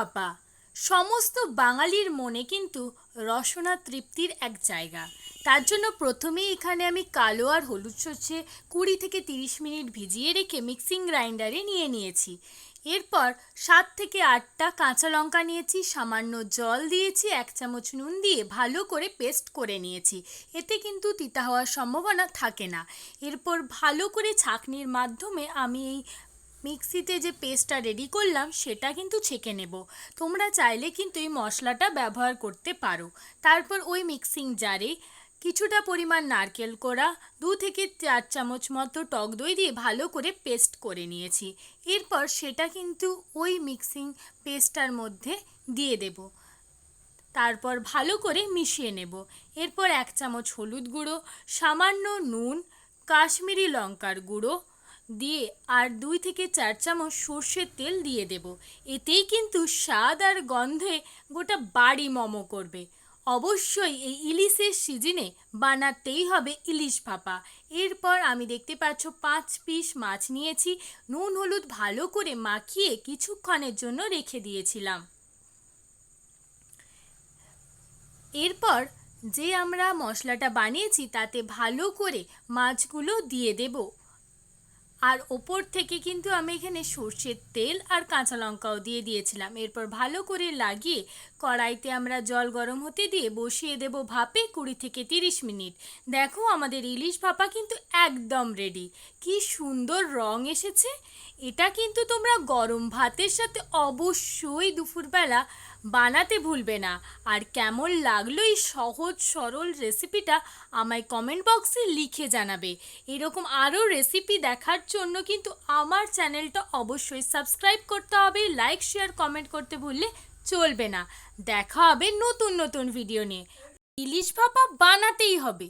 ভাপা সমস্ত বাঙালির মনে কিন্তু রসনা তৃপ্তির এক জায়গা। তার জন্য প্রথমেই এখানে আমি কালো আর হলুদ সর্ষে কুড়ি থেকে তিরিশ মিনিট ভিজিয়ে রেখে মিক্সিং গ্রাইন্ডারে নিয়ে নিয়েছি। এরপর সাত থেকে আটটা কাঁচা লঙ্কা নিয়েছি, সামান্য জল দিয়েছি, এক চামচ নুন দিয়ে ভালো করে পেস্ট করে নিয়েছি। এতে কিন্তু তিতা হওয়ার সম্ভাবনা থাকে না। এরপর ভালো করে ছাঁকনির মাধ্যমে আমি এই মিক্সিতে যে পেস্টটা রেডি করলাম, সেটা কিন্তু ছেঁকে নেব। তোমরা চাইলে কিন্তু এই মশলাটা ব্যবহার করতে পারো। তারপর ওই মিক্সিং জারে কিছুটা পরিমাণ নারকেল কোড়া, দু থেকে চার চামচ মতো টক দই দিয়ে ভালো করে পেস্ট করে নিয়েছি। এরপর সেটা কিন্তু ওই মিক্সিং পেস্টটার মধ্যে দিয়ে দেব। তারপর ভালো করে মিশিয়ে নেব। এরপর এক চামচ হলুদ গুঁড়ো, সামান্য নুন, কাশ্মীরি লঙ্কার গুঁড়ো দিয়ে আর দুই থেকে চার চামচ সর্ষের তেল দিয়ে দেব। এতেই কিন্তু স্বাদ আর গন্ধে গোটা বাড়ি মমো করবে। অবশ্যই এই ইলিশের সিজনে বানাতেই হবে ইলিশ ভাপা। এরপর আমি দেখতে পাচ্ছ পাঁচ পিস মাছ নিয়েছি। নুন, হলুদ ভালো করে মাখিয়ে কিছুক্ষণের জন্য রেখে দিয়েছিলাম। এরপর যে আমরা মশলাটা বানিয়েছি তাতে ভালো করে মাছগুলো দিয়ে দেব। আর ওপর থেকে কিন্তু আমি এখানে সর্ষের তেল আর কাঁচা লঙ্কাও দিয়ে দিয়েছিলাম। এরপর ভালো করে লাগিয়ে কড়াইতে আমরা জল গরম হতে দিয়ে বসিয়ে দেব ভাপে কুড়ি থেকে তিরিশ মিনিট। দেখো আমাদের ইলিশ ভাপা কিন্তু একদম রেডি কি সুন্দর রং এসেছে। এটা কিন্তু তোমরা গরম ভাতের সাথে অবশ্যই দুপুরবেলা বানাতে ভুলবে না। আর কেমন লাগল এই সহজ সরল রেসিপিটা আমায় কমেন্ট বক্সে লিখে জানাবে। এরকম আরও রেসিপি দেখার জন্য কিন্তু আমার চ্যানেলটা অবশ্যই সাবস্ক্রাইব করতে হবে লাইক শেয়ার কমেন্ট করতে ভুললে চলবে না। দেখা হবে নতুন নতুন ভিডিও নিয়ে। ইলিশ ভাপা বানাতেই হবে।